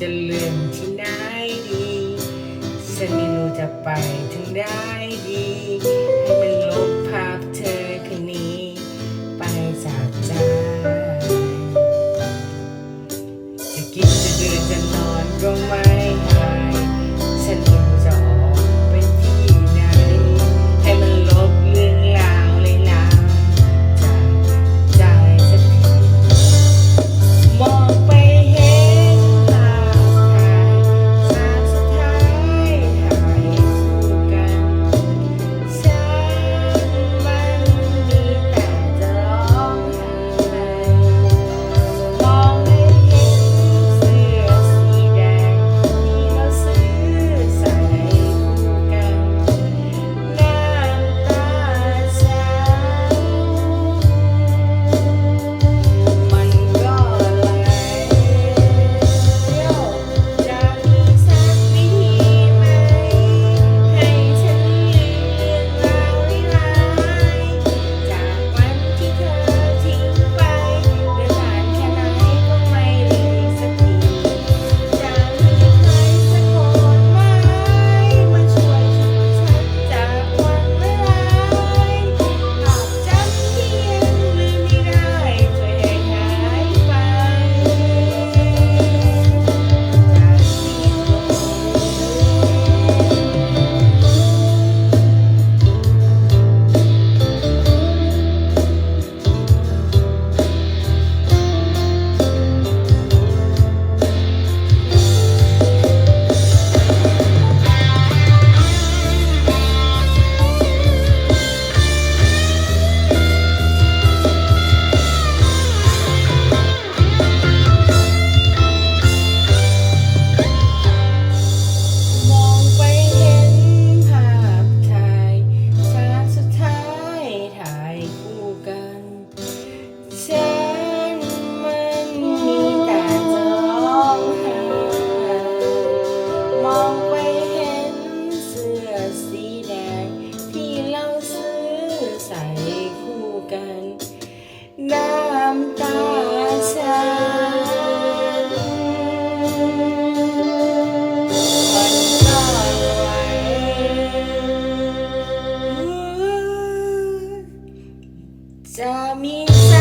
จะลืมที่ไหนดี ฉันไม่รู้จะไปถึงได้ดี みんな